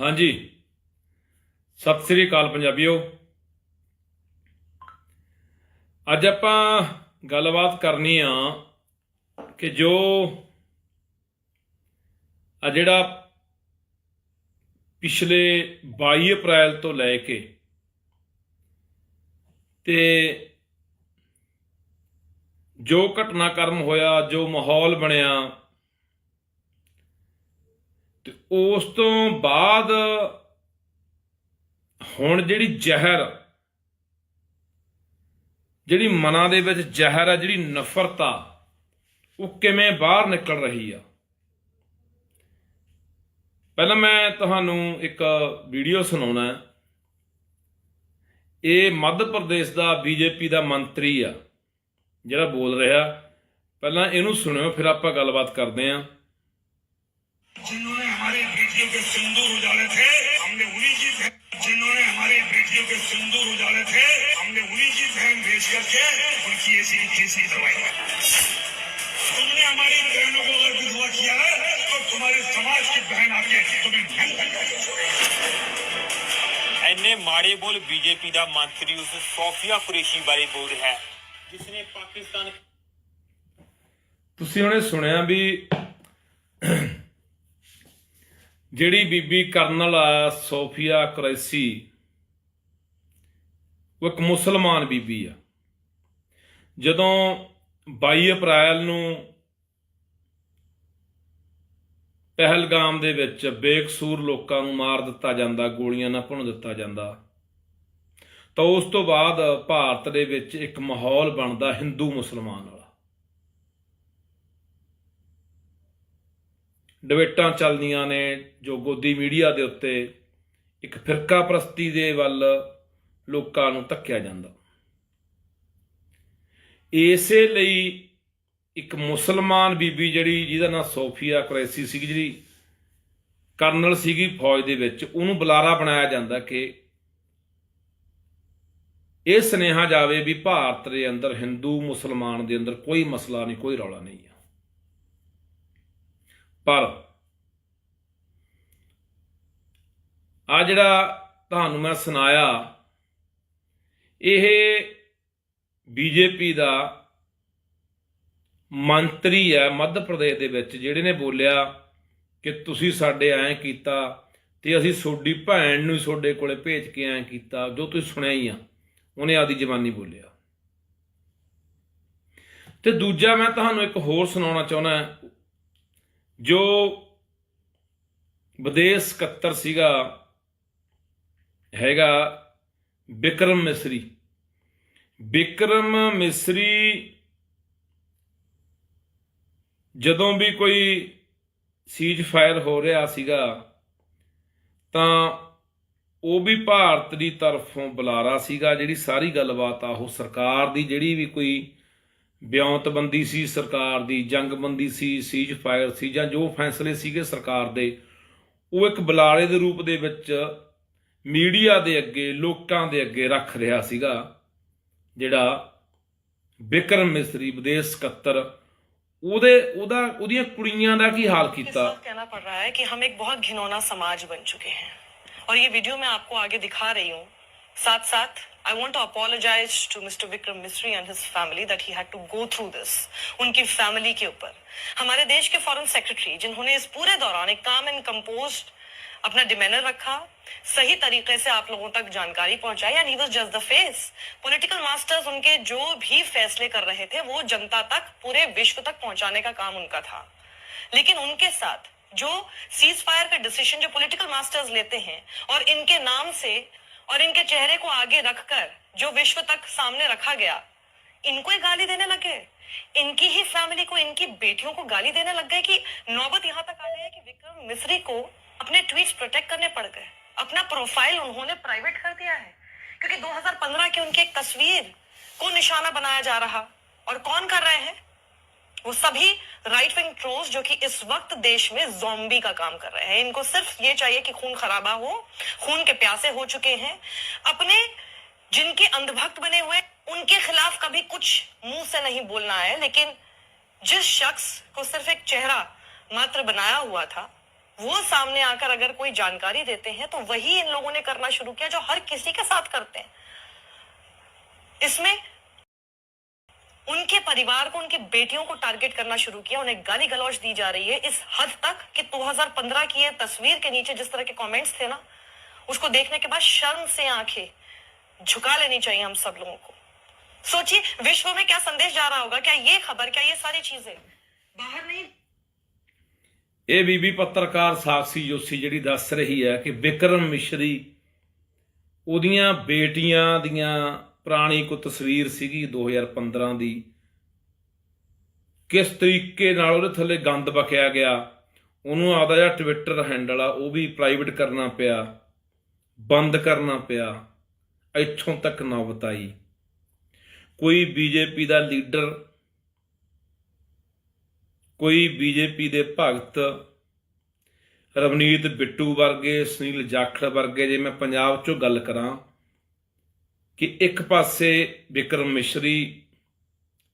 ਹਾਂਜੀ। ਸਤਿ ਸ੍ਰੀ ਅਕਾਲ ਪੰਜਾਬੀਓ। ਅੱਜ ਆਪਾਂ ਗੱਲਬਾਤ ਕਰਨੀ ਆ ਕਿ ਜੋ ਆ ਜਿਹੜਾ ਪਿਛਲੇ 22 ਅਪ੍ਰੈਲ ਤੋਂ ਲੈ ਕੇ ਤੇ ਜੋ ਘਟਨਾਕ੍ਰਮ ਹੋਇਆ, ਜੋ ਮਾਹੌਲ ਬਣਿਆ ਉਸ ਤੋਂ ਬਾਅਦ ਹੁਣ ਜਿਹੜੀ ਜ਼ਹਿਰ, ਜਿਹੜੀ ਮਨਾਂ ਦੇ ਵਿੱਚ ਜ਼ਹਿਰ ਆ, ਜਿਹੜੀ ਨਫ਼ਰਤ ਆ, ਉਹ ਕਿਵੇਂ ਬਾਹਰ ਨਿਕਲ ਰਹੀ ਆ? ਪਹਿਲਾਂ ਮੈਂ ਤੁਹਾਨੂੰ ਇੱਕ ਵੀਡੀਓ ਸੁਣਾਉਣਾ ਇਹ ਮੱਧ ਪ੍ਰਦੇਸ਼ ਦਾ ਬੀਜੇਪੀ ਦਾ ਮੰਤਰੀ ਆ, ਜਿਹੜਾ ਬੋਲ ਰਿਹਾ। ਪਹਿਲਾਂ ਇਹਨੂੰ ਸੁਣਿਓ, ਫਿਰ ਆਪਾਂ ਗੱਲਬਾਤ ਕਰਦੇ ਆਂ ਜਿਨ੍ਹਾਂ बेटियों के सिंदूर उजाले थे हमने उन्हीं की बहन जिन्होंने हमारे बेटियों के सिंदूर उजाले थे हमने उन्हीं की बहन भेज करके उनकी ऐसी कैसी दवाई तुमने हमारी बहनों को अगर विधवा किया है तो तुम्हारे समाज की बहन आके तुम्हें नहीं करना ਐਨੇ ਮਾੜੇ ਬੋਲ ਬੀਜੇਪੀ ਦਾ ਮੰਤਰੀ ਉਸ ਸੋਫੀਆ ਕੁਰੇਸ਼ੀ ਬਾਰੇ ਬੋਲ ਰਿਹਾ ਹੈ ਜਿਸ ਨੇ ਪਾਕਿਸਤਾਨ ਤੁਸੀਂ ਉਹਨੇ ਸੁਣਿਆ ਵੀ ਜਿਹੜੀ ਬੀਬੀ ਕਰਨਲ ਆ, ਸੋਫੀਆ ਕ੍ਰੈਸੀ, ਉਹ ਇੱਕ ਮੁਸਲਮਾਨ ਬੀਬੀ ਆ। ਜਦੋਂ 22 ਅਪ੍ਰੈਲ ਨੂੰ ਪਹਿਲਗਾਮ ਦੇ ਵਿੱਚ ਬੇਕਸੂਰ ਲੋਕਾਂ ਨੂੰ ਮਾਰ ਦਿੱਤਾ ਜਾਂਦਾ, ਗੋਲੀਆਂ ਨਾਲ ਭੁੰਨ ਦਿੱਤਾ ਜਾਂਦਾ, ਤਾਂ ਉਸ ਤੋਂ ਬਾਅਦ ਭਾਰਤ ਦੇ ਵਿੱਚ ਇੱਕ ਮਾਹੌਲ ਬਣਦਾ ਹਿੰਦੂ ਮੁਸਲਮਾਨ ਵਾਲਾ। ਡਿਬੇਟਾਂ ਚੱਲਦੀਆਂ ਨੇ ਜੋ ਗੋਦੀ ਮੀਡੀਆ ਦੇ ਉੱਤੇ ਇੱਕ ਫਿਰਕਾ ਪ੍ਰਸਤੀ ਦੇ ਵੱਲ ਲੋਕਾਂ ਨੂੰ ਧੱਕਿਆ ਜਾਂਦਾ। ਇਸੇ ਲਈ ਇੱਕ ਮੁਸਲਮਾਨ ਬੀਬੀ ਜਿਹੜੀ ਜਿਹਦਾ ਨਾਂ ਸੋਫੀਆ ਕੁਰੈਸੀ ਸੀ ਜਿਹੜੀ ਕਰਨਲ ਸੀਗੀ ਫੌਜ ਦੇ ਵਿੱਚ, ਉਹਨੂੰ ਬੁਲਾਰਾ ਬਣਾਇਆ ਜਾਂਦਾ ਕਿ ਇਹ ਸੁਨੇਹਾ ਜਾਵੇ ਵੀ ਭਾਰਤ ਦੇ ਅੰਦਰ ਹਿੰਦੂ ਮੁਸਲਮਾਨ ਦੇ ਅੰਦਰ ਕੋਈ ਮਸਲਾ ਨਹੀਂ, ਕੋਈ ਰੌਲਾ ਨਹੀਂ ਆ ਪਰ ਆ ਜਿਹੜਾ ਤੁਹਾਨੂੰ ਮੈਂ ਸੁਣਾਇਆ, ਇਹ ਬੀਜੇਪੀ ਦਾ ਮੰਤਰੀ ਹੈ ਮੱਧ ਪ੍ਰਦੇਸ਼ ਦੇ ਵਿੱਚ, ਜਿਹੜੇ ਨੇ ਬੋਲਿਆ ਕਿ ਤੁਸੀਂ ਸਾਡੇ ਐਂ ਕੀਤਾ ਤੇ ਅਸੀਂ ਤੁਹਾਡੀ ਭੈਣ ਨੂੰ ਤੁਹਾਡੇ ਕੋਲੇ ਭੇਜ ਕੇ ਐਂ ਕੀਤਾ, ਜੋ ਤੁਸੀਂ ਸੁਣਿਆ ਹੀ ਆ, ਉਹਨੇ ਆਦੀ ਜ਼ਬਾਨੀ ਬੋਲਿਆ। ਤੇ ਦੂਜਾ ਮੈਂ ਤੁਹਾਨੂੰ ਇੱਕ ਹੋਰ ਸੁਣਾਉਣਾ ਚਾਹੁੰਦਾ ਜੋ ਵਿਦੇਸ਼ ਸਕੱਤਰ ਸੀਗਾ, ਹੈਗਾ ਵਿਕਰਮ ਮਿਸਰੀ। ਵਿਕਰਮ ਮਿਸਰੀ ਜਦੋਂ ਵੀ ਕੋਈ ਸੀਜ ਫਾਇਰ ਹੋ ਰਿਹਾ ਸੀਗਾ, ਤਾਂ ਉਹ ਵੀ ਭਾਰਤ ਦੀ ਤਰਫੋਂ ਬੁਲਾਰਾ ਸੀਗਾ, ਜਿਹੜੀ ਸਾਰੀ ਗੱਲਬਾਤ ਆ, ਉਹ ਸਰਕਾਰ ਦੀ ਜਿਹੜੀ ਵੀ ਕੋਈ ਬਿਆਨਤਬੰਦੀ ਸੀ ਸਰਕਾਰ ਦੀ ਜੰਗਬੰਦੀ ਸੀ ਸੀਜ ਫਾਇਰ ਸੀ ਜਾਂ ਜੋ ਫੈਸਲੇ ਸੀਗੇ ਸਰਕਾਰ ਦੇ ਉਹ ਇੱਕ ਬੁਲਾਰੇ ਦੇ ਰੂਪ ਦੇ ਵਿੱਚ ਮੀਡੀਆ ਦੇ ਅੱਗੇ ਲੋਕਾਂ ਦੇ ਅੱਗੇ ਰੱਖ ਰਿਹਾ ਸੀਗਾ ਜਿਹੜਾ ਵਿਕਰਮ ਮਿਸਰੀ ਵਿਦੇਸ਼ ਸਕੱਤਰ ਉਹਦੇ ਉਹਦਾ ਉਹਦੀਆਂ ਕੁੜੀਆਂ ਦਾ ਕੀ ਹਾਲ इस ਕੀਤਾ वक्त कहना पड़ रहा है कि हम एक बहुत घिनौना समाज बन चुके हैं और ये वीडियो मैं आपको आगे दिखा रही हूँ साथ साथ I want to apologize to Mister Vikram Misri and his family that he had to go through this उनकी फैमिली के ऊपर हमारे देश के फॉरेन सेक्रेटरी जिन्होंने इस पूरे दौरान एक काम एंड कंपोज अपना डिमेनर रखा सही तरीके से आप लोगों तक जानकारी पहुंचाई and he was just the face political masters उनके जो भी फैसले कर रहे थे वो जनता तक पूरे विश्व तक पहुंचाने का काम उनका था लेकिन उनके साथ जो सीज फायर का डिसीजन जो पॉलिटिकल मास्टर्स लेते हैं और इनके नाम से और इनके चेहरे को आगे रखकर जो विश्व तक सामने रखा गया, इनको ही गाली देने लगे। इनकी ही फैमिली को, इनकी बेटियों को गाली देने लग गए कि नौबत यहाँ तक आ गई है कि विक्रम मिश्री को अपने ट्वीट प्रोटेक्ट करने पड़ गए। अपना प्रोफ़ाइल उन्होंने प्राइवेट कर दिया है, क्योंकि 2015 की उनकी एक तस्वीर को निशाना बनाया जा रहा। और कौन कर रहे हैं? वो सभी राइट विंग ट्रोल्स जो कि इस वक्त देश में जोम्बी का काम कर रहे हैं। इनको सिर्फ़ ये चाहिए कि खून खराबा हो, खून के प्यासे हो चुके हैं। अपने जिनके अंधभक्त बने हुए उनके खिलाफ कभी कुछ मुँह से नहीं बोलना है, लेकिन जिस शख्स को सिर्फ़ एक चेहरा मात्र बनाया हुआ था, वो सामने आकर अगर कोई जानकारी देते हैं तो वही इन लोगों ने करना शुरू किया जो हर किसी के साथ करते हैं। इसमें उनके परिवार को उनकी बेटियों को टारगेट करना शुरू किया उन्हें गाली गलौज दी जा रही है इस हद तक कि 2015 की ये तस्वीर के नीचे जिस तरह के कमेंट्स थे ना उसको देखने के बाद शर्म से आंखें झुका लेनी चाहिए हम सब लोगों को सोचिए विश्व में क्या संदेश जा रहा होगा क्या ये खबर क्या ये सारी चीजें बाहर नहीं ਇਹ ਬੀਬੀ ਪੱਤਰਕਾਰ ਸਾਕਸ਼ੀ ਜੋਸ਼ੀ ਜਿਹੜੀ ਦੱਸ ਰਹੀ ਹੈ ਕਿ ਵਿਕਰਮ ਮਿਸ਼ਰੀ ਉਹਦੀਆਂ ਬੇਟੀਆਂ ਦੀਆਂ ਪੁਰਾਣੀ ਕੋ ਤਸਵੀਰ ਸੀਗੀ 2015 ਦੀ। ਕਿਸ ਤਰੀਕੇ ਨਾਲ ਉਹਦੇ ਥੱਲੇ ਗੰਦ ਬਕਿਆ ਗਿਆ, ਉਹਨੂੰ ਆਪਦਾ ਜਿਹੜਾ ਟਵਿੱਟਰ ਹੈਂਡਲ ਆ, ਉਹ ਵੀ ਪ੍ਰਾਈਵੇਟ ਕਰਨਾ ਪਿਆ, ਬੰਦ ਕਰਨਾ ਪਿਆ, ਇੱਥੋਂ ਤੱਕ ਨੌਬਤ ਆਈ ਕੋਈ ਬੀਜੇਪੀ ਦਾ ਲੀਡਰ, ਕੋਈ ਬੀਜੇਪੀ ਦੇ ਭਗਤ, ਰਵਨੀਤ ਬਿੱਟੂ ਵਰਗੇ, ਸੁਨੀਲ ਜਾਖੜ ਵਰਗੇ, ਜੇ ਮੈਂ ਪੰਜਾਬ ਚੋਂ ਗੱਲ ਕਰਾਂ ਕਿ ਇੱਕ ਪਾਸੇ ਵਿਕਰਮ ਮਿਸ਼ਰੀ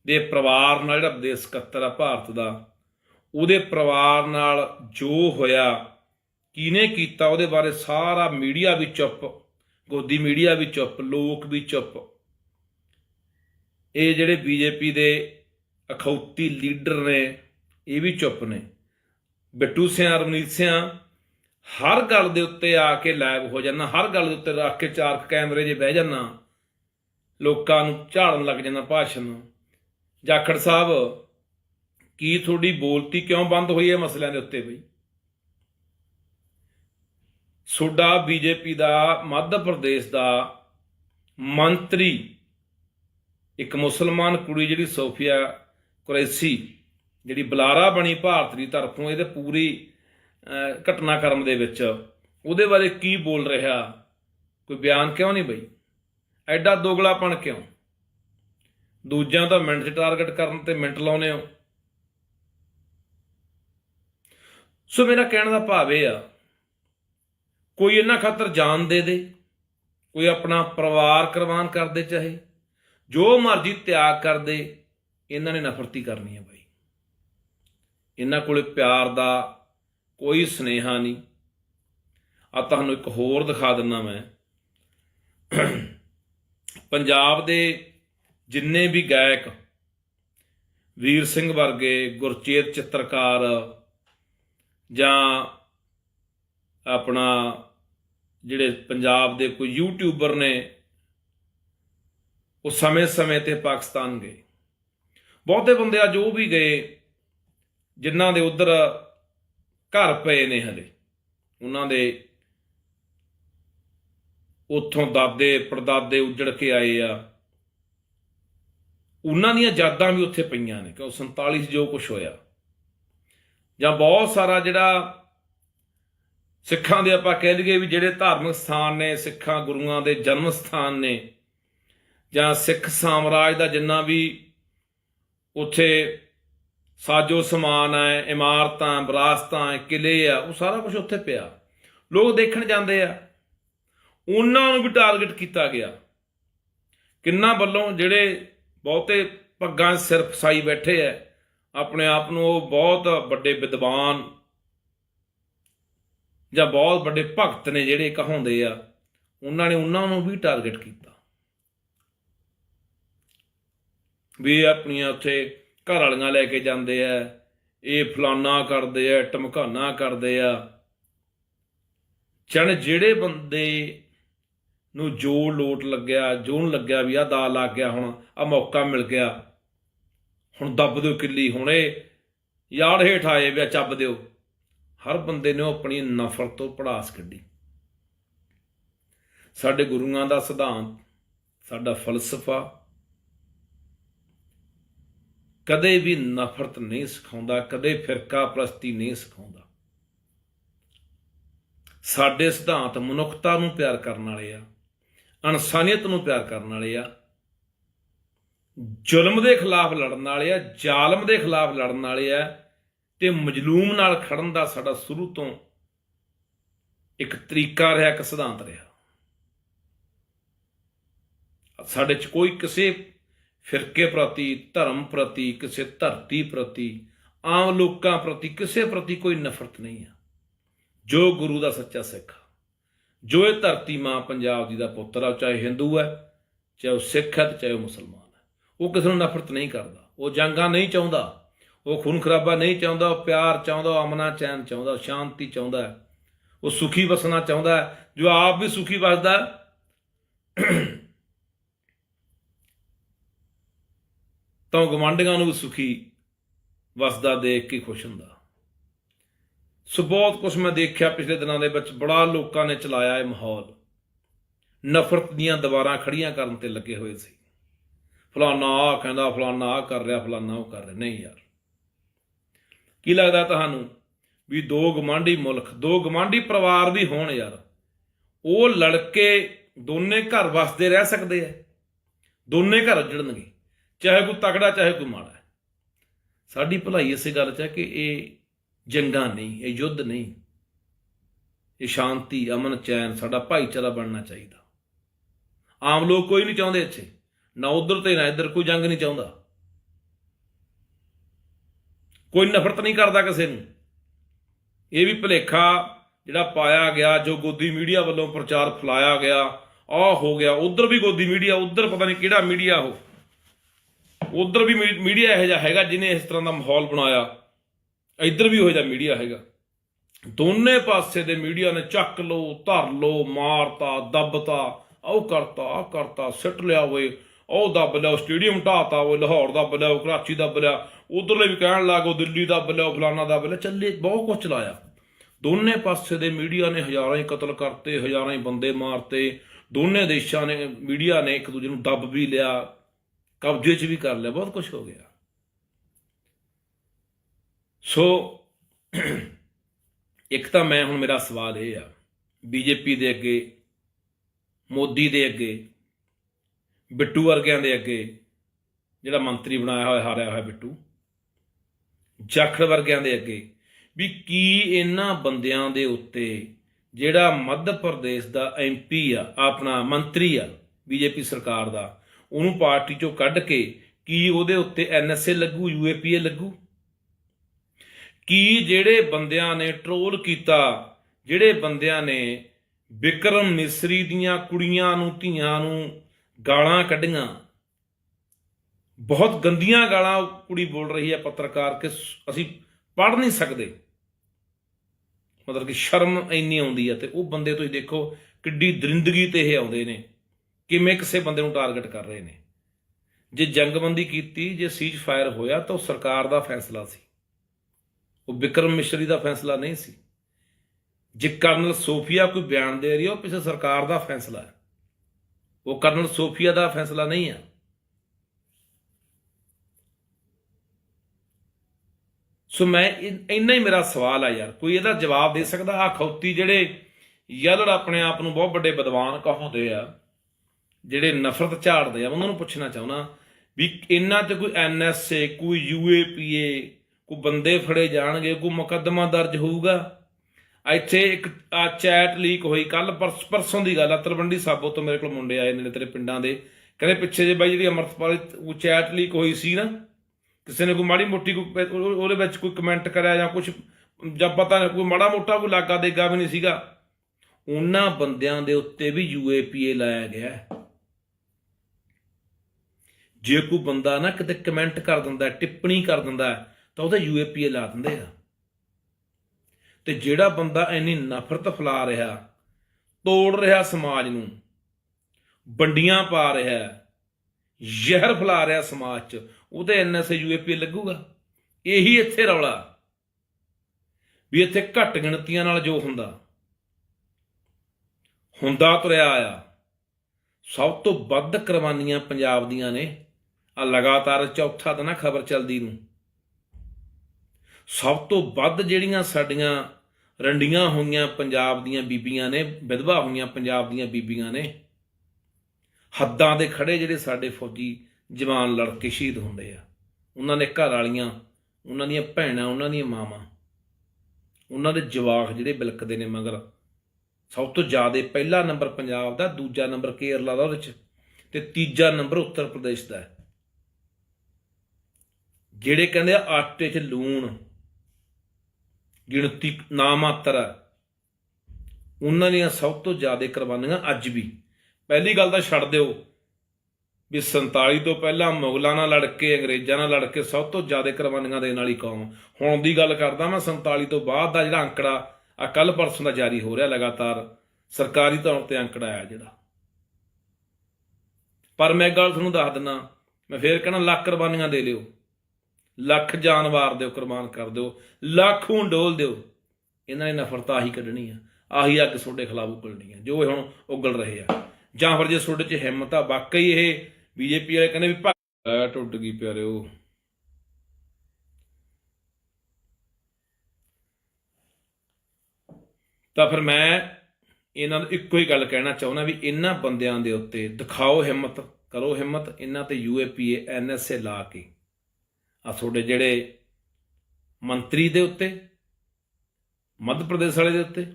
ਦੇ ਪਰਿਵਾਰ ਨਾਲ ਜਿਹੜਾ ਵਿਦੇਸ਼ ਸਕੱਤਰ ਆ ਭਾਰਤ ਦਾ, ਉਹਦੇ ਪਰਿਵਾਰ ਨਾਲ ਜੋ ਹੋਇਆ, ਕਿਹਨੇ ਕੀਤਾ, ਉਹਦੇ ਬਾਰੇ ਸਾਰਾ ਮੀਡੀਆ ਵੀ ਚੁੱਪ, ਗੋਦੀ ਮੀਡੀਆ ਵੀ ਚੁੱਪ, ਲੋਕ ਵੀ ਚੁੱਪ। ਇਹ ਜਿਹੜੇ ਬੀਜੇਪੀ ਦੇ ਅਖੌਤੀ ਲੀਡਰ ਨੇ, ਇਹ ਵੀ ਚੁੱਪ ਨੇ। ਬਿੱਟੂ ਸਿਆਂ ਰਵਨੀਤ ਸਿਆਂ, ਹਰ ਗੱਲ ਦੇ ਉੱਤੇ ਆ ਕੇ ਲਾਈਵ ਹੋ ਜਾਣਾ ਹਰ ਗੱਲ ਦੇ ਉੱਤੇ ਰੱਖ ਕੇ ਚਾਰ ਕੈਮਰੇ ਜੇ ਬਹਿ ਜਾਣਾ ਲੋਕਾਂ ਨੂੰ ਝਾੜਨ ਲੱਗ ਜਾਂਦਾ ਭਾਸ਼ਣ ਜਾਖੜ ਸਾਹਿਬ, ਕੀ ਤੁਹਾਡੀ ਬੋਲਤੀ ਕਿਉਂ ਬੰਦ ਹੋਈ ਹੈ ਮਸਲਿਆਂ ਦੇ ਉੱਤੇ ਬਈ? ਸੋਡਾ ਬੀਜੇਪੀ ਦਾ, ਮੱਧ ਪ੍ਰਦੇਸ਼ ਦਾ ਮੰਤਰੀ, ਇੱਕ ਮੁਸਲਮਾਨ ਕੁੜੀ ਜਿਹੜੀ ਸੋਫੀਆ ਕੁਰੈਸੀ, ਜਿਹੜੀ ਬੁਲਾਰਾ ਬਣੀ ਭਾਰਤ ਦੀ ਤਰਫੋਂ ਇਹਦੇ ਪੂਰੀ ਘਟਨਾਕ੍ਰਮ ਦੇ ਵਿੱਚ, ਉਹਦੇ ਬਾਰੇ ਕੀ ਬੋਲ ਰਿਹਾ? ਕੋਈ ਬਿਆਨ ਕਿਉਂ ਨਹੀਂ ਬਈ? ਐਡਾ ਦੋਗਲਾਪਣ ਕਿਉਂ? ਦੂਜਿਆਂ ਦਾ ਮਿੰਟ 'ਚ ਟਾਰਗੇਟ ਕਰਨ ਤੇ ਮਿੰਟ ਲਾਉਨੇ ਹੋ। ਸੋ ਮੇਰਾ ਕਹਿਣ ਦਾ ਭਾਵ ਇਹ ਆ, ਕੋਈ ਇਹਨਾਂ ਖਾਤਰ ਜਾਨ ਦੇ ਦੇ, ਕੋਈ ਆਪਣਾ ਪਰਿਵਾਰ ਕੁਰਬਾਨ ਕਰ ਦੇ ਚਾਹੇ, ਜੋ ਮਰਜ਼ੀ ਤਿਆਗ ਕਰ ਦੇ, ਇਹਨਾਂ ਨੇ ਨਫ਼ਰਤੀ ਕਰਨੀ ਹੈ ਬਾਈ। ਇਹਨਾਂ ਕੋਲੇ ਪਿਆਰ ਦਾ ਕੋਈ ਸਨੇਹਾ ਨਹੀਂ। ਆ ਤੁਹਾਨੂੰ ਇੱਕ ਹੋਰ ਦਿਖਾ ਦਿੰਨਾ ਮੈਂ। ਪੰਜਾਬ ਦੇ ਜਿੰਨੇ ਵੀ ਗਾਇਕ ਵੀਰ ਸਿੰਘ ਵਰਗੇ, ਗੁਰਚੇਤ ਚਿੱਤਰਕਾਰ ਜਾਂ ਆਪਣਾ ਜਿਹੜੇ ਪੰਜਾਬ ਦੇ ਕੋਈ ਯੂਟਿਊਬਰ ਨੇ, ਉਹ ਸਮੇਂ-ਸਮੇਂ ਤੇ ਪਾਕਿਸਤਾਨ ਗਏ। ਬਹੁਤੇ ਬੰਦੇ ਅੱਜ ਉਹ ਵੀ ਗਏ ਜਿਨ੍ਹਾਂ ਦੇ ਉਧਰ ਘਰ ਪਏ ਨੇ ਹਲੇ। ਉਹਨਾਂ ਦੇ ਉੱਥੋਂ ਦਾਦੇ, ਪੜਦਾਦੇ ਉੱਜੜ ਕੇ ਆਏ ਆ। ਉਹਨਾਂ ਦੀਆਂ ਯਾਦਾਂ ਵੀ ਉੱਥੇ ਪਈਆਂ ਨੇ ਕਿਉਂ ਉਹ 47 'ਚ ਜੋ ਕੁਝ ਹੋਇਆ। ਜਾਂ ਬਹੁਤ ਸਾਰਾ ਜਿਹੜਾ ਸਿੱਖਾਂ ਦੇ ਆਪਾਂ ਕਹਿ ਲਈਏ ਵੀ ਜਿਹੜੇ ਧਾਰਮਿਕ ਸਥਾਨ ਨੇ, ਸਿੱਖਾਂ ਗੁਰੂਆਂ ਦੇ ਜਨਮ ਸਥਾਨ ਨੇ, ਜਾਂ ਸਿੱਖ ਸਾਮਰਾਜ ਦਾ ਜਿੰਨਾ ਵੀ ਉੱਥੇ ਸਾਜੋ ਸਮਾਨ ਹੈ, ਇਮਾਰਤਾਂ, ਵਿਰਾਸਤਾਂ ਕਿਲੇ ਆ, ਉਹ ਸਾਰਾ ਕੁਝ ਉੱਥੇ ਪਿਆ। ਲੋਕ ਦੇਖਣ ਜਾਂਦੇ ਆ। ਉਹਨਾਂ ਨੂੰ ਵੀ ਟਾਰਗੇਟ ਕੀਤਾ ਗਿਆ। ਕਿੰਨਾ ਵੱਲੋਂ ਜਿਹੜੇ ਬਹੁਤੇ ਪੱਗਾਂ ਸਿਰ ਫਸਾਈ ਬੈਠੇ ਆ ਆਪਣੇ ਆਪ ਨੂੰ ਉਹ ਬਹੁਤ ਵੱਡੇ ਵਿਦਵਾਨ ਜਾਂ ਬਹੁਤ ਵੱਡੇ ਭਗਤ ਨੇ ਜਿਹੜੇ ਕਹਾਉਂਦੇ ਆ, ਉਹਨਾਂ ਨੇ ਉਹਨਾਂ ਨੂੰ ਵੀ ਟਾਰਗੇਟ ਕੀਤਾ। ਵੀ ਇਹ ਆਪਣੀਆਂ ਉੱਥੇ ਘਰ ਵਾਲੀਆਂ ਲੈ ਕੇ ਜਾਂਦੇ ਆ ਇਹ ਫਲਾਨਾ ਕਰਦੇ ਆ ਟਮਕਾਨਾ ਕਰਦੇ ਆ। ਚਣ ਜਿਹੜੇ ਬੰਦੇ ਨੂੰ ਜੋ ਲੋਟ ਲੱਗਿਆ ਜੋ ਨੂੰ ਲੱਗਿਆ ਵੀ ਆ, ਦਾ ਲੱਗ ਗਿਆ ਹੁਣ, ਆ ਮੌਕਾ ਮਿਲ ਗਿਆ। ਹੁਣ ਦੱਬ ਦਿਓ ਕਿੱਲੀ ਹੁਣੇ ਇਹ ਯਾਰ ਹੇਠ ਆਏ ਵੀ ਆ ਚੱਬ ਦਿਓ। ਹਰ ਬੰਦੇ ਨੇ ਉਹ ਆਪਣੀ ਨਫ਼ਰਤ ਤੋਂ ਪੜਾਸ ਕੱਢੀ। ਸਾਡੇ ਗੁਰੂਆਂ ਦਾ ਸਿਧਾਂਤ, ਸਾਡਾ ਫਲਸਫਾ ਕਦੇ ਵੀ ਨਫ਼ਰਤ ਨਹੀਂ ਸਿਖਾਉਂਦਾ, ਕਦੇ ਫਿਰਕਾ ਪ੍ਰਸਤੀ ਨਹੀਂ ਸਿਖਾਉਂਦਾ। ਸਾਡੇ ਸਿਧਾਂਤ ਮਨੁੱਖਤਾ ਨੂੰ ਪਿਆਰ ਕਰਨ ਵਾਲੇ ਆ। ਇਨਸਾਨੀਅਤ ਨੂੰ ਪਿਆਰ ਕਰਨ ਵਾਲੇ ਆ ਜ਼ੁਲਮ ਦੇ ਖਿਲਾਫ ਲੜਨ ਵਾਲੇ ਆ ਜ਼ਾਲਮ ਦੇ ਖਿਲਾਫ ਲੜਨ ਵਾਲੇ ਆ ਤੇ ਮਜਲੂਮ ਨਾਲ ਖੜਨ ਦਾ ਸਾਡਾ ਸ਼ੁਰੂ ਤੋਂ ਇੱਕ ਤਰੀਕਾ ਰਿਹਾ ਇੱਕ ਸਿਧਾਂਤ ਰਿਹਾ। ਸਾਡੇ ਚ ਕੋਈ ਕਿਸੇ ਫਿਰਕੇ ਪ੍ਰਤੀ ਧਰਮ ਪ੍ਰਤੀ ਕਿਸੇ ਧਰਤੀ ਪ੍ਰਤੀ ਆਮ ਲੋਕਾਂ ਪ੍ਰਤੀ ਕਿਸੇ ਪ੍ਰਤੀ ਕੋਈ ਨਫ਼ਰਤ ਨਹੀਂ ਆ। ਜੋ ਗੁਰੂ ਦਾ ਸੱਚਾ ਸਿੱਖ ਆ, ਜੋ ਇਹ ਧਰਤੀ ਮਾਂ ਪੰਜਾਬ ਦੀ ਦਾ ਪੁੱਤਰ ਆ ਚਾਹੇ ਹਿੰਦੂ ਹੈ, ਚਾਹੇ ਉਹ ਸਿੱਖ ਹੈ ਤੇ ਚਾਹੇ ਉਹ ਮੁਸਲਮਾਨ ਹੈ। ਉਹ ਕਿਸੇ ਨੂੰ ਨਫ਼ਰਤ ਨਹੀਂ ਕਰਦਾ। ਉਹ ਜੰਗਾਂ ਨਹੀਂ ਚਾਹੁੰਦਾ। ਉਹ ਖੂਨ ਖਰਾਬਾ ਨਹੀਂ ਚਾਹੁੰਦਾ। ਉਹ ਪਿਆਰ ਚਾਹੁੰਦਾ, ਉਹ ਅਮਨਾ ਚੈਨ ਚਾਹੁੰਦਾ, ਉਹ ਸ਼ਾਂਤੀ ਚਾਹੁੰਦਾ ਉਹ ਸੁਖੀ ਵਸਣਾ ਚਾਹੁੰਦਾ ਜੋ ਆਪ ਵੀ ਸੁਖੀ ਵਸਦਾ ਤਾਂ ਉਹ ਗਵਾਂਢੀਆਂ ਨੂੰ ਵੀ ਸੁਖੀ ਵਸਦਾ, ਦੇਖ ਕੇ ਖੁਸ਼ ਹੁੰਦਾ। ਸੋ ਬਹੁਤ ਕੁਝ ਮੈਂ ਦੇਖਿਆ ਪਿਛਲੇ ਦਿਨਾਂ ਦੇ ਵਿੱਚ, ਬੜਾ ਲੋਕਾਂ ਨੇ ਚਲਾਇਆ ਇਹ ਮਾਹੌਲ। ਨਫ਼ਰਤ ਦੀਆਂ ਦੀਵਾਰਾਂ ਖੜੀਆਂ ਕਰਨ ਤੇ ਲੱਗੇ ਹੋਏ ਸੀ। ਫਲਾਨਾ ਆ ਕਹਿੰਦਾ, ਫਲਾਨਾ ਆ ਕਰ ਰਿਹਾ, ਫਲਾਨਾ ਉਹ ਕਰ ਰਿਹਾ। ਨਹੀਂ ਯਾਰ। ਕੀ ਲੱਗਦਾ ਤੁਹਾਨੂੰ ਵੀ ਦੋ ਗਵਾਂਢੀ ਮੁਲਕ, ਦੋ ਗਵਾਂਢੀ ਪਰਿਵਾਰ ਵੀ ਹੋਣ ਯਾਰ? ਉਹ ਲੜਕੇ ਦੋਨੇ ਘਰ ਵਸਦੇ ਰਹਿ ਸਕਦੇ ਆ। ਦੋਨੇ ਘਰ ਉੱਜੜਨਗੇ, ਚਾਹੇ ਕੋਈ ਤਕੜਾ, ਚਾਹੇ ਕੋਈ ਮਾੜਾ। ਸਾਡੀ ਭਲਾਈ ਇਸੇ ਗੱਲ 'ਚ ਹੈ ਕਿ ਇਹ ਜੰਗਾਂ ਨਹੀਂ, ਇਹ ਯੁੱਧ ਨਹੀਂ। ਇਹ ਸ਼ਾਂਤੀ, ਅਮਨ, ਚੈਨ, ਸਾਡਾ ਭਾਈਚਾਰਾ ਬਣਨਾ ਚਾਹੀਦਾ। ਆਮ ਲੋਕ ਕੋਈ ਨਹੀਂ ਚਾਹੁੰਦੇ ਇੱਥੇ। ਨਾ ਉਧਰ ਤੇ ਨਾ ਇੱਧਰ, ਕੋਈ ਜੰਗ ਨਹੀਂ ਚਾਹੁੰਦਾ। ਕੋਈ ਨਫ਼ਰਤ ਨਹੀਂ ਕਰਦਾ ਕਿਸੇ ਨੂੰ। ਇਹ ਵੀ ਭਲੇਖਾ ਜਿਹੜਾ ਪਾਇਆ ਗਿਆ, ਜੋ ਗੋਦੀ ਮੀਡੀਆ ਵੱਲੋਂ ਪ੍ਰਚਾਰ ਫਲਾਇਆ ਗਿਆ ਆ ਹੋ ਗਿਆ। ਉਧਰ ਵੀ ਗੋਦੀ ਮੀਡੀਆ, ਉਧਰ ਪਤਾ ਨਹੀਂ ਕਿਹੜਾ ਮੀਡੀਆ ਉਹ। ਉਧਰ ਵੀ ਮੀ- ਮੀਡੀਆ ਇਹੋ ਜਿਹਾ ਹੈਗਾ ਜਿਹਨੇ ਇਸ ਤਰ੍ਹਾਂ ਦਾ ਮਾਹੌਲ ਬਣਾਇਆ। ਇੱਧਰ ਵੀ ਉਹੋ ਜਿਹਾ ਮੀਡੀਆ ਹੈਗਾ। ਦੋਨੇ ਪਾਸੇ ਦੇ ਮੀਡੀਆ ਨੇ ਚੱਕ ਲੋ ਧਰ ਲੋ ਮਾਰਤਾ, ਦੱਬਤਾ ਉਹ ਕਰਤਾ ਆ ਕਰਤਾ, ਸਿੱਟ ਲਿਆ ਓਏ ਉਹ ਦੱਬ ਲਿਆ, ਉਹ ਸਟੇਡੀਅਮ ਢਾਤਾ ਉਹ ਲਾਹੌਰ ਦਾ ਲਿਆ, ਉਹ ਕਰਾਚੀ ਦੱਬ ਲਿਆ, ਉਧਰਲੇ ਵੀ ਕਹਿਣ ਲੱਗ, ਉਹ ਦਿੱਲੀ ਦੱਬ ਲਿਆ, ਉਹ ਫਲਾਨਾ ਦੱਬ ਲਿਆ, ਚੱਲੇ, ਬਹੁਤ ਕੁਝ ਚਲਾਇਆ। ਦੋਨੇ ਪਾਸੇ ਦੇ ਮੀਡੀਆ ਨੇ ਹਜ਼ਾਰਾਂ ਹੀ ਕਤਲ ਕਰਤੇ, ਹਜ਼ਾਰਾਂ ਹੀ ਬੰਦੇ ਮਾਰਤੇ, ਦੋਨੇ ਦੇਸ਼ਾਂ ਨੇ, ਮੀਡੀਆ ਨੇ ਇੱਕ ਦੂਜੇ ਨੂੰ ਦੱਬ ਵੀ ਲਿਆ, ਕਬਜ਼ੇ 'ਚ ਵੀ ਕਰ ਲਿਆ, ਬਹੁਤ ਕੁਝ ਹੋ ਗਿਆ। ਸੋ ਇੱਕ ਤਾਂ ਮੈਂ ਹੁਣ ਮੇਰਾ ਸਵਾਲ ਇਹ ਆ, ਬੀਜੇਪੀ ਦੇ ਅੱਗੇ, ਮੋਦੀ ਦੇ ਅੱਗੇ, ਬਿੱਟੂ ਵਰਗਿਆਂ ਦੇ ਅੱਗੇ ਜਿਹੜਾ ਮੰਤਰੀ ਬਣਾਇਆ ਹੋਇਆ, ਹਾਰਿਆ ਹੋਇਆ ਬਿੱਟੂ, ਜਾਖੜ ਵਰਗਿਆਂ ਦੇ ਅੱਗੇ, ਵੀ ਕੀ ਇਹਨਾਂ ਬੰਦਿਆਂ ਦੇ ਉੱਤੇ ਜਿਹੜਾ ਮੱਧ ਪ੍ਰਦੇਸ਼ ਦਾ ਐਮਪੀ ਆ, ਆਪਣਾ ਮੰਤਰੀ ਆ, ਬੀਜੇਪੀ ਸਰਕਾਰ ਦਾ, ਉਹਨੂੰ ਪਾਰਟੀ ਚੋਂ ਕੱਢ ਕੇ ਕੀ ਉਹਦੇ ਉੱਤੇ ਐਨਐਸਏ ਲੱਗੂ ਯੂਏਪੀਏ ਲੱਗੂ? ਕੀ ਜਿਹੜੇ ਬੰਦਿਆਂ ਨੇ ਟਰੋਲ ਕੀਤਾ, ਜਿਹੜੇ ਬੰਦਿਆਂ ਨੇ ਵਿਕਰਮ ਮਿਸਰੀ ਦੀਆਂ ਕੁੜੀਆਂ ਨੂੰ, ਧੀਆਂ ਨੂੰ ਗਾਲਾਂ ਕੱਢੀਆਂ? ਬਹੁਤ ਗੰਦੀਆਂ ਗਾਲਾਂ ਉਹ ਕੁੜੀ ਬੋਲ ਰਹੀ ਹੈ ਪੱਤਰਕਾਰ ਕਿ ਅਸੀਂ ਪੜ੍ਹ ਨਹੀਂ ਸਕਦੇ। ਮਤਲਬ ਕਿ ਸ਼ਰਮ ਇੰਨੀ ਆਉਂਦੀ ਹੈ ਤੇ ਉਹ ਬੰਦੇ ਤੁਸੀਂ ਦੇਖੋ ਕਿੱਡੀ ਦਰਿੰਦਗੀ ਤੇ ਇਹ ਆਉਂਦੇ ਨੇ, ਕਿਵੇਂ ਕਿਸੇ ਬੰਦੇ ਨੂੰ ਟਾਰਗੇਟ ਕਰ ਰਹੇ ਨੇ। ਜੇ ਜੰਗਬੰਦੀ ਕੀਤੀ, ਜੇ ਸੀਜ਼ ਫਾਇਰ ਹੋਇਆ ਤਾਂ ਉਹ ਸਰਕਾਰ ਦਾ ਫੈਸਲਾ ਸੀ। ਉਹ ਵਿਕਰਮ ਮਿਸ਼ਰੀ ਦਾ ਫੈਸਲਾ ਨਹੀਂ ਸੀ। ਜੇ ਕਰਨਲ ਸੋਫੀਆ ਕੋਈ ਬਿਆਨ ਦੇ ਰਹੀ ਹੈ, ਉਹ ਪਿੱਛੇ ਸਰਕਾਰ ਦਾ ਫੈਸਲਾ ਹੈ। ਉਹ ਕਰਨਲ ਸੋਫੀਆ ਦਾ ਫੈਸਲਾ ਨਹੀਂ ਹੈ। ਸੋ ਮੈਂ ਇੰਨਾ ਹੀ ਮੇਰਾ ਸਵਾਲ ਆ ਯਾਰ, ਕੋਈ ਇਹਦਾ ਜਵਾਬ ਦੇ ਸਕਦਾ? ਆ ਖੌਤੀ ਜਿਹੜੇ ਯਲੜ ਆਪਣੇ ਆਪ ਨੂੰ ਬਹੁਤ ਵੱਡੇ ਵਿਦਵਾਨ ਕਹਾਉਂਦੇ ਆ, ਜਿਹੜੇ ਨਫ਼ਰਤ ਝਾੜਦੇ ਆ ਉਹਨਾਂ ਨੂੰ ਪੁੱਛਣਾ ਚਾਹੁੰਦਾ ਵੀ ਇਹਨਾਂ ਤੇ ਕੋਈ ਐਨਐਸਏ ਕੋਈ ਯੂਏਪੀਏ ਕੋਈ ਬੰਦੇ ਫੜੇ ਜਾਣਗੇ ਕੋਈ ਮੁਕੱਦਮਾ ਦਰਜ ਹੋਊਗਾ। ਇੱਥੇ ਇੱਕ, ਆ ਚੈਟ ਲੀਕ ਹੋਈ ਕੱਲ ਪਰਸੋਂ ਦੀ ਗੱਲ ਆ, ਤਲਵੰਡੀ ਸਾਬੋ ਤੋਂ ਮੇਰੇ ਕੋਲ ਮੁੰਡੇ ਆਏ ਨੇ, ਤੇਰੇ ਪਿੰਡਾਂ ਦੇ। ਕਹਿੰਦੇ ਪਿੱਛੇ ਜੇ ਬਾਈ ਜਿਹੜੀ ਅਮਰਤਪਾਲ ਉਹ ਚੈਟ ਲੀਕ ਹੋਈ ਸੀ ਨਾ, ਕਿਸੇ ਨੇ ਕੋਈ ਮਾੜੀ ਮੋਟੀ ਕੋਈ ਉਹਦੇ ਵਿੱਚ ਕੋਈ ਕਮੈਂਟ ਕਰਿਆ ਜਾਂ ਕੁਝ ਜਾਂ ਪਤਾ ਨਹੀਂ ਕੋਈ ਮਾੜਾ ਮੋਟਾ ਕੋਈ ਲਾਗਾ ਦੇਗਾ ਵੀ ਨਹੀਂ ਸੀਗਾ। ਉਹਨਾਂ ਬੰਦਿਆਂ ਦੇ ਉੱਤੇ ਵੀ ਯੂਏਪੀਏ ਲਾਇਆ ਗਿਆ। ਜੇ ਕੋਈ ਬੰਦਾ ਨਾ ਕਿਤੇ ਕਮੈਂਟ ਕਰ ਦਿੰਦਾ, ਟਿੱਪਣੀ ਕਰ ਦਿੰਦਾ ਤਾਂ ਉਹਦਾ ਯੂਏਪੀਏ ਲਾ ਦਿੰਦੇ ਆ। ਤੇ ਜਿਹੜਾ ਬੰਦਾ ਇੰਨੀ ਨਫ਼ਰਤ ਫੈਲਾ ਰਿਹਾ, ਤੋੜ ਰਿਹਾ ਸਮਾਜ ਨੂੰ, ਵੰਡੀਆਂ ਪਾ ਰਿਹਾ, ਜ਼ਹਿਰ ਫੈਲਾ ਰਿਹਾ ਸਮਾਜ 'ਚ, ਉਹਦੇ ਐਨਐਸਏ ਯੂਏਪੀਏ ਲੱਗੂਗਾ। ਇਹੀ ਇੱਥੇ ਰੌਲਾ। ਵੀ ਇੱਥੇ ਘੱਟ ਗਿਣਤੀਆਂ ਨਾਲ ਜੋ ਹੁੰਦਾ ਹੁੰਦਾ ਤੁਰਿਆ ਆਇਆ। ਸਭ ਤੋਂ ਵੱਧ ਕੁਰਬਾਨੀਆਂ ਪੰਜਾਬ ਦੀਆਂ ਨੇ। ਆ ਲਗਾਤਾਰ ਚੌਥਾ ਦਿਨ ਆ ਖਬਰ ਚੱਲਦੀ ਨੂੰ। ਸਭ ਤੋਂ ਵੱਧ ਜਿਹੜੀਆਂ ਸਾਡੀਆਂ ਰੰਡੀਆਂ ਹੋਈਆਂ ਪੰਜਾਬ ਦੀਆਂ ਬੀਬੀਆਂ ਨੇ, ਵਿਧਵਾ ਹੋਈਆਂ ਪੰਜਾਬ ਦੀਆਂ ਬੀਬੀਆਂ ਨੇ, ਹੱਦਾਂ ਦੇ ਖੜੇ ਜਿਹੜੇ ਸਾਡੇ ਫੌਜੀ ਜਵਾਨ ਲੜਕੇ ਸ਼ਹੀਦ ਹੁੰਦੇ ਆ। ਉਹਨਾਂ ਦੇ ਘਰ ਵਾਲੀਆਂ, ਉਹਨਾਂ ਦੀਆਂ ਭੈਣਾਂ, ਉਹਨਾਂ ਦੀਆਂ ਮਾਵਾਂ, ਉਹਨਾਂ ਦੇ ਜਵਾਕ ਜਿਹੜੇ ਬਿਲਕਦੇ ਨੇ ਮਗਰ, ਸਭ ਤੋਂ ਜ਼ਿਆਦਾ ਪਹਿਲਾ ਨੰਬਰ ਪੰਜਾਬ ਦਾ, ਦੂਜਾ ਨੰਬਰ ਕੇਰਲਾ ਦਾ ਉਹਦੇ ਚ, ਤੇ ਤੀਜਾ ਨੰਬਰ ਉੱਤਰ ਪ੍ਰਦੇਸ਼ ਦਾ ਜਿਹੜੇ ਕਹਿੰਦੇ ਆਟੇ 'ਚ ਲੂਣ ਗਿਣਤੀ ਨਾ ਮਾਤਰ ਹੈ। ਉਹਨਾਂ ਦੀਆਂ ਸਭ ਤੋਂ ਜ਼ਿਆਦਾ ਕੁਰਬਾਨੀਆਂ ਅੱਜ ਵੀ। ਪਹਿਲੀ ਗੱਲ ਤਾਂ ਛੱਡ ਦਿਓ ਵੀ 47 ਤੋਂ ਪਹਿਲਾਂ ਮੁਗਲਾਂ ਨਾਲ ਲੜ ਕੇ, ਅੰਗਰੇਜ਼ਾਂ ਨਾਲ ਲੜ ਕੇ ਸਭ ਤੋਂ ਜ਼ਿਆਦਾ ਕੁਰਬਾਨੀਆਂ ਦੇਣ ਵਾਲੀ ਕੌਮ। ਹੁਣ ਦੀ ਗੱਲ ਕਰਦਾ ਮੈਂ 47 ਤੋਂ ਬਾਅਦ ਦਾ ਜਿਹੜਾ ਅੰਕੜਾ ਆ ਕੱਲ ਪਰਸੋਂ ਦਾ ਜਾਰੀ ਹੋ ਰਿਹਾ ਲਗਾਤਾਰ। ਸਰਕਾਰੀ ਤੌਰ ਤੇ ਅੰਕੜਾ ਆਇਆ ਜਿਹੜਾ। ਪਰ ਮੈਂ ਇੱਕ ਗੱਲ ਤੁਹਾਨੂੰ ਦੱਸ ਦਿੰਦਾ, ਮੈਂ ਫੇਰ ਕਹਿਣਾ, ਲੱਖ ਕੁਰਬਾਨੀਆਂ ਦੇ ਲਿਓ। ਲੱਖ ਜਾਨ ਵਾਰ ਦਿਓ, ਕੁਰਬਾਨ ਕਰ ਦਿਓ, ਲੱਖੋਂ ਡੋਲ ਦਿਓ। ਇਹਨਾਂ ਨੇ ਨਫ਼ਰਤ ਆਹੀ ਕੱਢਣੀ ਆ, ਆਹੀ ਅੱਗ ਤੁਹਾਡੇ ਖਿਲਾਫ ਉਗਲਣੀ ਆ, ਜੋ ਇਹ ਹੁਣ ਉਗਲ ਰਹੇ ਆ। ਜਾਂ ਫਿਰ ਜੇ ਤੁਹਾਡੇ 'ਚ ਹਿੰਮਤ ਆ, ਵਾਕਈ ਇਹ ਬੀਜੇਪੀ ਵਾਲੇ ਕਹਿੰਦੇ ਵੀ ਭਾ- ਐ ਟੁੱਟ ਗਈ ਪਿਆਰਿਓ। ਤਾਂ ਫਿਰ ਮੈਂ ਇਹਨਾਂ ਨੂੰ ਇੱਕੋ ਹੀ ਗੱਲ ਕਹਿਣਾ ਚਾਹੁੰਦਾ ਵੀ ਇਹਨਾਂ ਬੰਦਿਆਂ ਦੇ ਉੱਤੇ ਦਿਖਾਓ ਹਿੰਮਤ, ਕਰੋ ਹਿੰਮਤ, ਇਹਨਾਂ ਤੇ ਯੂਏਪੀਏ ਐਨਐਸਏ ਲਾ ਕੇ। ਆ ਤੁਹਾਡੇ ਜਿਹੜੇ ਮੰਤਰੀ ਦੇ ਉੱਤੇ, ਮੱਧ ਪ੍ਰਦੇਸ਼ ਵਾਲੇ ਦੇ ਉੱਤੇ,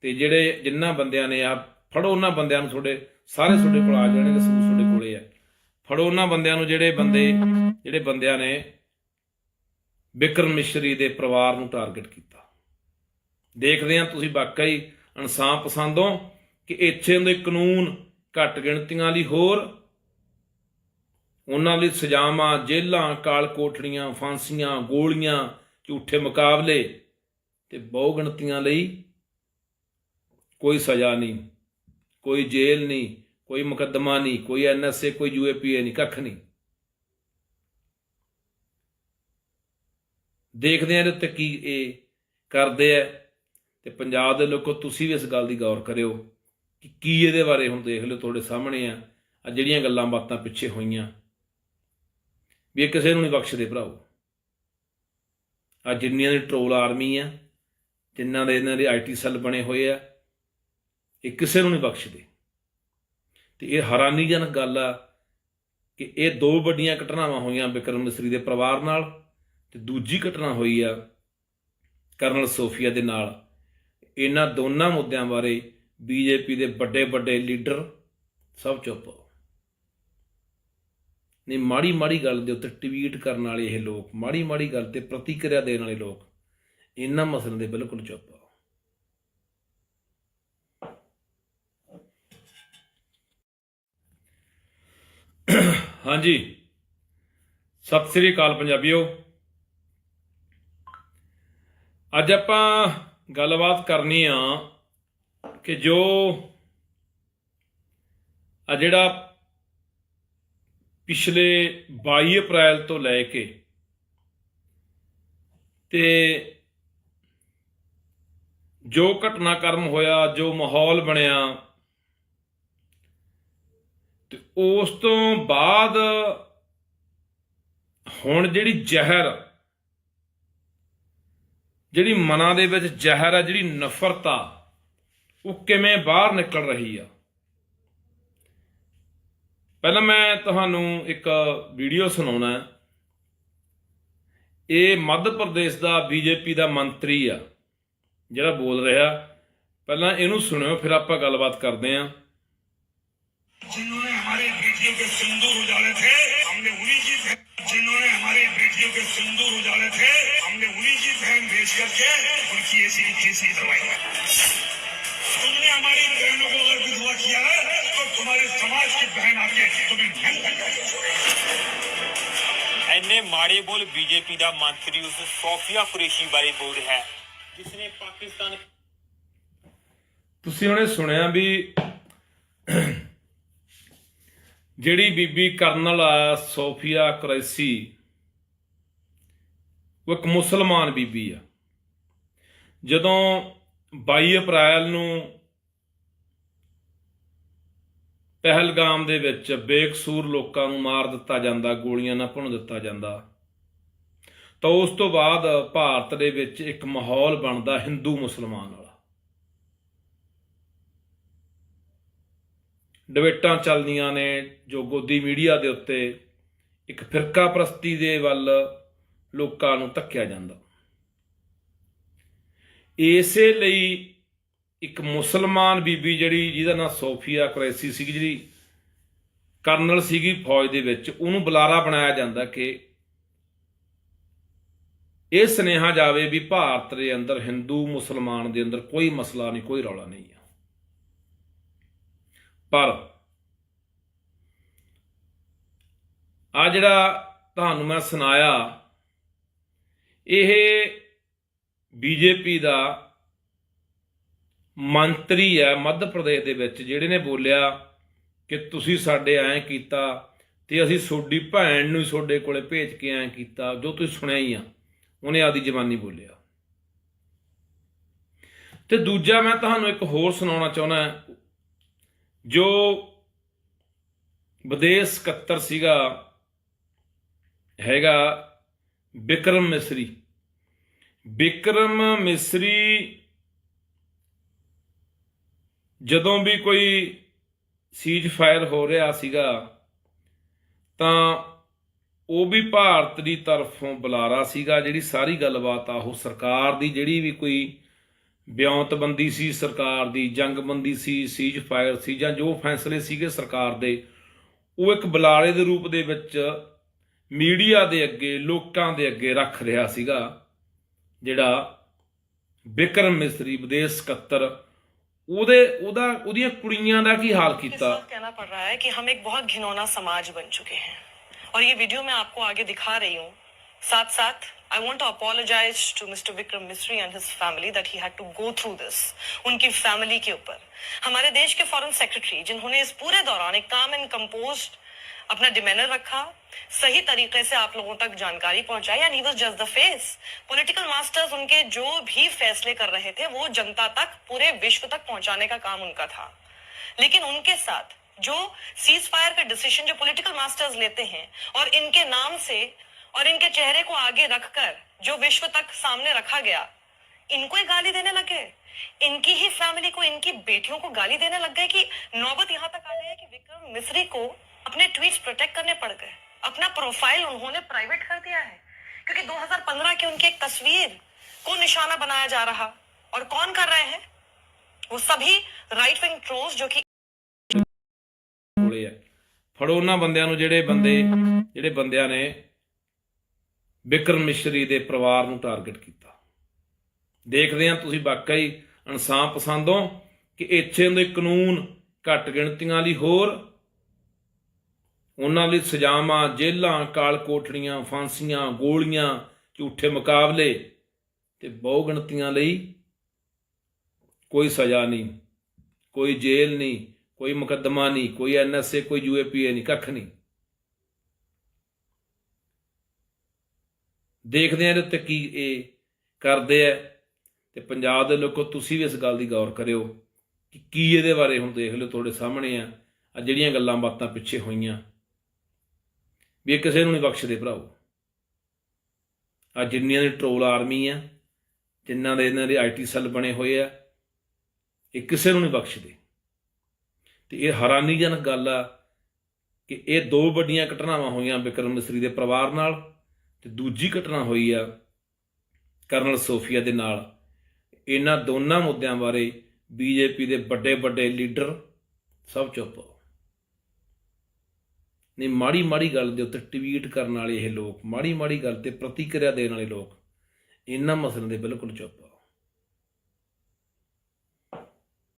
ਤੇ ਜਿਹੜੇ ਜਿੰਨਾ ਬੰਦਿਆਂ ਨੇ ਆ ਫੜੋ ਉਹਨਾਂ ਬੰਦਿਆਂ ਨੂੰ ਤੁਹਾਡੇ, ਸਾਰੇ ਤੁਹਾਡੇ ਕੋਲ ਆ ਜਾਣਗੇ ਸੂਸ ਤੁਹਾਡੇ ਕੋਲੇ ਆ। ਫੜੋ ਉਹਨਾਂ ਬੰਦਿਆਂ ਨੂੰ ਜਿਹੜੇ ਬੰਦੇ, ਜਿਹੜੇ ਬੰਦਿਆਂ ਨੇ ਬਿਕਰਮ ਮਿਸ਼ਰੀ ਦੇ ਪਰਿਵਾਰ ਨੂੰ ਟਾਰਗੇਟ ਕੀਤਾ। ਦੇਖਦੇ ਆ ਤੁਸੀਂ ਵਾਕਈ ਇਨਸਾਫ ਪਸੰਦ ਹੋ ਕਿ ਇੱਥੇ ਦੇ ਕਾਨੂੰਨ ਘੱਟ ਗਿਣਤੀਆਂ ਲਈ ਹੋਰ ਉਹਨਾਂ ਲਈ ਸਜ਼ਾਵਾਂ, ਜੇਲ੍ਹਾਂ ਕਾਲ ਕੋਠੜੀਆਂ ਫਾਂਸੀਆਂ, ਗੋਲੀਆਂ, ਝੂਠੇ ਮੁਕਾਬਲੇ ਤੇ ਬਹੁ ਗਿਣਤੀਆਂ ਲਈ ਕੋਈ ਸਜ਼ਾ ਨਹੀਂ, ਕੋਈ ਜੇਲ੍ਹ ਨਹੀਂ, ਕੋਈ ਮੁਕੱਦਮਾ ਨਹੀਂ, ਕੋਈ ਐਨਐਸਏ ਕੋਈ ਯੂਏਪੀਏ ਨਹੀਂ, ਕੱਖ ਨਹੀਂ। ਦੇਖਦੇ ਆ ਇਹਦੇ ਉੱਤੇ ਕੀ ਇਹ ਕਰਦੇ ਆ ਤੇ ਪੰਜਾਬ ਦੇ ਲੋਕੋ, ਤੁਸੀਂ ਵੀ ਇਸ ਗੱਲ ਦੀ ਗੌਰ ਕਰਿਓ ਕਿ ਕੀ ਇਹਦੇ ਬਾਰੇ ਹੁਣ ਦੇਖ ਲਿਓ ਤੁਹਾਡੇ ਸਾਹਮਣੇ ਆ ਆ ਜਿਹੜੀਆਂ ਗੱਲਾਂ ਬਾਤਾਂ ਪਿੱਛੇ ਹੋਈਆਂ। ਵੀ ਇਹ ਕਿਸੇ ਨੂੰ ਨਹੀਂ ਬਖਸ਼ਦੇ ਭਰਾਓ। ਆ ਜਿੰਨੀਆਂ ਦੀ ਟਰੋਲ ਆਰਮੀ ਆ ਜਿਨ੍ਹਾਂ ਦੇ ਇਹਨਾਂ ਦੇ ਆਈਟੀ ਸੈੱਲ ਬਣੇ ਹੋਏ ਆ, ਇਹ ਕਿਸੇ ਨੂੰ ਨਹੀਂ ਬਖਸ਼ਦੇ। ਤੇ ਇਹ ਹੈਰਾਨੀਜਨਕ ਗੱਲ ਆ ਕਿ ਇਹ ਦੋ ਵੱਡੀਆਂ ਘਟਨਾਵਾਂ ਹੋਈਆਂ ਵਿਕਰਮ ਮਿਸਰੀ ਦੇ ਪਰਿਵਾਰ ਨਾਲ ਤੇ ਦੂਜੀ ਘਟਨਾ ਹੋਈ ਆ ਕਰਨਲ ਸੋਫੀਆ ਦੇ ਨਾਲ। ਇਹਨਾਂ ਦੋਨਾਂ ਮੁੱਦਿਆਂ ਬਾਰੇ ਬੀਜੇਪੀ ਦੇ ਵੱਡੇ ਵੱਡੇ ਲੀਡਰ ਸਭ ਚੁੱਪ। ਨੇ ਮਾੜੀ ਮਾੜੀ ਗੱਲ ਦੇ ਉੱਤੇ ਟਵੀਟ ਕਰਨ ਵਾਲੇ ਇਹ ਲੋਕ, ਮਾੜੀ ਮਾੜੀ ਗੱਲ ਤੇ ਪ੍ਰਤੀਕਿਰਿਆ ਦੇਣ ਵਾਲੇ ਲੋਕ, ਇਹਨਾਂ ਮਸਲਿਆਂ ਦੇ ਬਿਲਕੁਲ ਚੁੱਪ ਆ। ਹਾਂਜੀ। ਸਤਿ ਸ੍ਰੀ ਅਕਾਲ ਪੰਜਾਬੀਓ। ਅੱਜ ਆਪਾਂ ਗੱਲਬਾਤ ਕਰਨੀ ਆ ਕਿ ਜੋ ਆ ਜਿਹੜਾ ਪਿਛਲੇ 22 ਅਪ੍ਰੈਲ ਤੋਂ ਲੈ ਕੇ ਤੇ ਜੋ ਘਟਨਾਕ੍ਰਮ ਹੋਇਆ, ਜੋ ਮਾਹੌਲ ਬਣਿਆ, ਤੇ ਉਸ ਤੋਂ ਬਾਅਦ ਹੁਣ ਜਿਹੜੀ ਜ਼ਹਿਰ, ਜਿਹੜੀ ਮਨਾਂ ਦੇ ਵਿੱਚ ਜ਼ਹਿਰ ਆ, ਜਿਹੜੀ ਨਫ਼ਰਤ ਆ ਉਹ ਕਿਵੇਂ ਬਾਹਰ ਨਿਕਲ ਰਹੀ ਆ? ਪਹਿਲਾਂ ਮੈਂ ਤੁਹਾਨੂੰ ਇੱਕ ਵੀਡੀਓ ਸੁਣਾਉਣਾ ਹੈ। ਇਹ ਮੱਧ ਪ੍ਰਦੇਸ਼ ਦਾ ਬੀਜੇਪੀ ਦਾ ਮੰਤਰੀ ਆ ਜਿਹੜਾ ਬੋਲ ਰਿਹਾ ਪਹਿਲਾਂ ਇਹਨੂੰ ਸੁਣਿਓ ਫਿਰ ਆਪਾਂ ਗੱਲਬਾਤ ਕਰਦੇ ਆਂ जिन्होंने हमारी बेटियों के सिंदूर उजाले थे हमने उन्हीं की बहन जिन्होंने हमारी बेटियों के सिंदूर उजाले थे हमने उन्हीं की बहन भेज करके उनकी ऐसी खींची दवाई तुमने हमारी है तो तुम्हारे समाज की बहन आके तुम्हें बहन बन जाएगी ਐਨੇ ਮਾੜੇ ਬੋਲ ਬੀਜੇਪੀ ਦਾ ਮੰਤਰੀ ਉਸ ਸੋਫੀਆ ਕੁਰੇਸ਼ੀ ਬਾਰੇ ਬੋਲ ਰਿਹਾ ਹੈ ਜਿਸ ਨੇ ਪਾਕਿਸਤਾਨ ਤੁਸੀਂ ਉਹਨੇ ਸੁਣਿਆ ਵੀ ਜਿਹੜੀ ਬੀਬੀ ਕਰਨਲ ਆ ਸੋਫੀਆ ਕੁਰੈਸੀ ਉਹ ਇੱਕ ਮੁਸਲਮਾਨ ਬੀਬੀ ਆ ਜਦੋਂ 22 ਅਪ੍ਰੈਲ ਨੂੰ ਪਹਿਲਗਾਮ ਦੇ ਵਿੱਚ ਬੇਕਸੂਰ ਲੋਕਾਂ ਨੂੰ ਮਾਰ ਦਿੱਤਾ ਜਾਂਦਾ, ਗੋਲੀਆਂ ਨਾਲ ਭੁੰਨ ਦਿੱਤਾ ਜਾਂਦਾ। ਤਾਂ ਉਸ ਤੋਂ ਬਾਅਦ ਭਾਰਤ ਦੇ ਵਿੱਚ ਇੱਕ ਮਾਹੌਲ ਬਣਦਾ ਹਿੰਦੂ ਮੁਸਲਮਾਨ ਵਾਲਾ। ਡਿਬੇਟਾਂ ਚੱਲਦੀਆਂ ਨੇ, ਜੋ ਗੋਦੀ ਮੀਡੀਆ ਦੇ ਉੱਤੇ ਇੱਕ ਫਿਰਕਾ ਪ੍ਰਸਤੀ ਦੇ ਵੱਲ ਲੋਕਾਂ ਨੂੰ ਧੱਕਿਆ ਜਾਂਦਾ। ਇਸੇ ਲਈ ਇੱਕ ਮੁਸਲਮਾਨ ਬੀਬੀ ਜਿਹੜੀ ਜਿਹਦਾ ਨਾਮ ਸੋਫੀਆ ਕੁਰੈਸੀ ਸੀ ਜਿਹੜੀ, ਕਰਨਲ ਸੀਗੀ ਫੌਜ ਦੇ ਵਿੱਚ, ਉਹਨੂੰ ਬੁਲਾਰਾ ਬਣਾਇਆ ਜਾਂਦਾ ਕਿ ਇਹ ਸੁਨੇਹਾ ਜਾਵੇ ਵੀ ਭਾਰਤ ਦੇ ਅੰਦਰ ਹਿੰਦੂ ਮੁਸਲਮਾਨ ਦੇ ਅੰਦਰ ਕੋਈ ਮਸਲਾ ਨਹੀਂ, ਕੋਈ ਰੌਲਾ ਨਹੀਂ ਆ। ਪਰ ਆ ਜਿਹੜਾ ਤੁਹਾਨੂੰ ਮੈਂ ਸੁਣਾਇਆ, ਇਹ ਬੀਜੇਪੀ ਦਾ ਮੰਤਰੀ ਹੈ ਮੱਧ ਪ੍ਰਦੇਸ਼ ਦੇ ਵਿੱਚ, ਜਿਹੜੇ ਨੇ ਬੋਲਿਆ ਕਿ ਤੁਸੀਂ ਸਾਡੇ ਐਂ ਕੀਤਾ ਤੇ ਅਸੀਂ ਤੁਹਾਡੀ ਭੈਣ ਨੂੰ ਤੁਹਾਡੇ ਕੋਲੇ ਭੇਜ ਕੇ ਐਂ ਕੀਤਾ, ਜੋ ਤੁਸੀਂ ਸੁਣਿਆ ਹੀ ਆ, ਉਹਨੇ ਆਦੀ ਜ਼ਬਾਨੀ ਬੋਲਿਆ। ਤੇ ਦੂਜਾ ਮੈਂ ਤੁਹਾਨੂੰ ਇੱਕ ਹੋਰ ਸੁਣਾਉਣਾ ਚਾਹੁੰਦਾ ਜੋ ਵਿਦੇਸ਼ ਸਕੱਤਰ ਸੀਗਾ, ਹੈਗਾ ਵਿਕਰਮ ਮਿਸਰੀ। ਵਿਕਰਮ ਮਿਸਰੀ ਜਦੋਂ ਵੀ ਕੋਈ ਸੀਜ ਫਾਇਰ ਹੋ ਰਿਹਾ ਸੀਗਾ, ਤਾਂ ਉਹ ਵੀ ਭਾਰਤ ਦੀ ਤਰਫੋਂ ਬੁਲਾਰਾ ਸੀਗਾ, ਜਿਹੜੀ ਸਾਰੀ ਗੱਲਬਾਤ ਆ ਉਹ ਸਰਕਾਰ ਦੀ, ਜਿਹੜੀ ਵੀ ਕੋਈ ਬਿਆਨਤਬੰਦੀ ਸੀ ਸਰਕਾਰ ਦੀ, ਜੰਗਬੰਦੀ ਸੀ ਸੀਜ ਫਾਇਰ ਸੀ, ਜਾਂ ਜੋ ਫੈਸਲੇ ਸੀਗੇ ਸਰਕਾਰ ਦੇ, ਉਹ ਇੱਕ ਬੁਲਾਰੇ ਦੇ ਰੂਪ ਦੇ ਵਿੱਚ ਮੀਡੀਆ ਦੇ ਅੱਗੇ, ਲੋਕਾਂ ਦੇ ਅੱਗੇ ਰੱਖ ਰਿਹਾ ਸੀਗਾ, ਜਿਹੜਾ ਬਿਕਰਮ ਮਿਸਰੀ ਵਿਦੇਸ਼ ਸਕੱਤਰ ਉਹਦੇ ਉਹਦਾ ਉਹਦੀਆਂ ਕੁੜੀਆਂ ਦਾ ਕੀ ਹਾਲ इस ਕੀਤਾ वक्त कहना पड़ रहा है कि हम एक बहुत घिनौना समाज बन चुके हैं और ये वीडियो मैं आपको आगे दिखा रही हूँ साथ साथ I want to apologize to Mister Vikram Misri and his family that he had to go through this उनकी फैमिली के ऊपर हमारे देश के फॉरेन सेक्रेटरी जिन्होंने इस पूरे दौरान एक काम एंड कंपोज अपना डिमेनर रखा, सही तरीके से आप लोगों तक जानकारी पहुंचाई and he was just the face political masters उनके जो भी फैसले कर रहे थे, वो जनता तक, पूरे विश्व तक पहुँचाने का काम उनका था। लेकिन उनके साथ, जो सीज फायर का डिसीज़न जो पॉलिटिकल मास्टर्स लेते हैं, और इनके नाम से, और इनके चेहरे को आगे रखकर, जो विश्व तक सामने रखा गया, इनको ही गाली देने लगे। इनकी ही फैमिली को, इनकी बेटियों को गाली देने लग गए कि नौबत यहाँ तक आ गई है कि विक्रम मिश्री को अपने ट्वीट्स प्रोटेक्ट करने पड़ गए अपना प्रोफाइल उन्होंने प्राइवेट कर दिया है क्योंकि 2015 की उनकी एक तस्वीर को निशाना बनाया जा रहा और कौन कर रहे हैं वो सभी राइट विंग ट्रोल्स जो कि ਕੋਲੇ ਆ ਫੜੋ ਉਹਨਾਂ ਬੰਦਿਆਂ ਨੂੰ ਜਿਹੜੇ ਬੰਦੇ ਜਿਹੜੇ ਬੰਦਿਆਂ ਨੇ ਵਿਕਰਮ ਮਿਸ਼ਰੀ ਦੇ ਪਰਿਵਾਰ ਨੂੰ ਟਾਰਗੇਟ ਕੀਤਾ ਦੇਖਦੇ ਆ ਤੁਸੀਂ ਵਾਕਈ ਇਨਸਾਫ ਪਸੰਦ ਹੋ ਕਿ ਇੱਥੇ ਦੇ ਕਾਨੂੰਨ ਘੱਟ ਗਿਣਤੀਆਂ ਲਈ ਹੋਰ ਉਹਨਾਂ ਲਈ ਸਜ਼ਾਵਾਂ, ਜੇਲ੍ਹਾਂ ਕਾਲ ਕੋਠੜੀਆਂ ਫਾਂਸੀਆਂ, ਗੋਲੀਆਂ, ਝੂਠੇ ਮੁਕਾਬਲੇ ਤੇ ਬਹੁ ਗਿਣਤੀਆਂ ਲਈ ਕੋਈ ਸਜ਼ਾ ਨਹੀਂ, ਕੋਈ ਜੇਲ੍ਹ ਨਹੀਂ, ਕੋਈ ਮੁਕੱਦਮਾ ਨਹੀਂ, ਕੋਈ ਐਨਐਸਏ, ਕੋਈ ਯੂਏਪੀਏ ਨਹੀਂ, ਕੱਖ ਨਹੀਂ। ਦੇਖਦੇ ਆ ਇਹਦੇ ਉੱਤੇ ਕੀ ਇਹ ਕਰਦੇ ਆ ਤੇ ਪੰਜਾਬ ਦੇ ਲੋਕੋ, ਤੁਸੀਂ ਵੀ ਇਸ ਗੱਲ ਦੀ ਗੌਰ ਕਰਿਓ ਕਿ ਕੀ ਇਹਦੇ ਬਾਰੇ ਹੁਣ ਦੇਖ ਲਿਓ ਤੁਹਾਡੇ ਸਾਹਮਣੇ ਆ ਆ ਜਿਹੜੀਆਂ ਗੱਲਾਂ ਬਾਤਾਂ ਪਿੱਛੇ ਹੋਈਆਂ। ਵੀ ਇਹ ਕਿਸੇ ਨੂੰ ਨਹੀਂ ਬਖਸ਼ਦੇ ਭਰਾਓ। ਆ ਜਿੰਨੀਆਂ ਦੀ ਟਰੋਲ ਆਰਮੀ ਆ ਜਿਨ੍ਹਾਂ ਦੇ ਇਹਨਾਂ ਦੇ ਆਈਟੀ ਸੈੱਲ ਬਣੇ ਹੋਏ ਆ, ਇਹ ਕਿਸੇ ਨੂੰ ਨਹੀਂ ਬਖਸ਼ਦੇ। ਤੇ ਇਹ ਹੈਰਾਨੀਜਨਕ ਗੱਲ ਆ ਕਿ ਇਹ ਦੋ ਵੱਡੀਆਂ ਘਟਨਾਵਾਂ ਹੋਈਆਂ ਵਿਕਰਮ ਮਿਸਰੀ ਦੇ ਪਰਿਵਾਰ ਨਾਲ ਤੇ ਦੂਜੀ ਘਟਨਾ ਹੋਈ ਆ ਕਰਨਲ ਸੋਫੀਆ ਦੇ ਨਾਲ। ਇਹਨਾਂ ਦੋਨਾਂ ਮੁੱਦਿਆਂ ਬਾਰੇ ਬੀਜੇਪੀ ਦੇ ਵੱਡੇ ਵੱਡੇ ਲੀਡਰ ਸਭ ਚੁੱਪ ਨਹੀਂ, ਮਾੜੀ ਮਾੜੀ ਗੱਲ ਦੇ ਉੱਤੇ ਟਵੀਟ ਕਰਨ ਵਾਲੇ ਇਹ ਲੋਕ, ਮਾੜੀ ਮਾੜੀ ਗੱਲ ਤੇ ਪ੍ਰਤੀਕਿਰਿਆ ਦੇਣ ਵਾਲੇ ਲੋਕ, ਇਹਨਾਂ ਮਸਲਿਆਂ ਦੇ ਬਿਲਕੁਲ ਚੁੱਪ।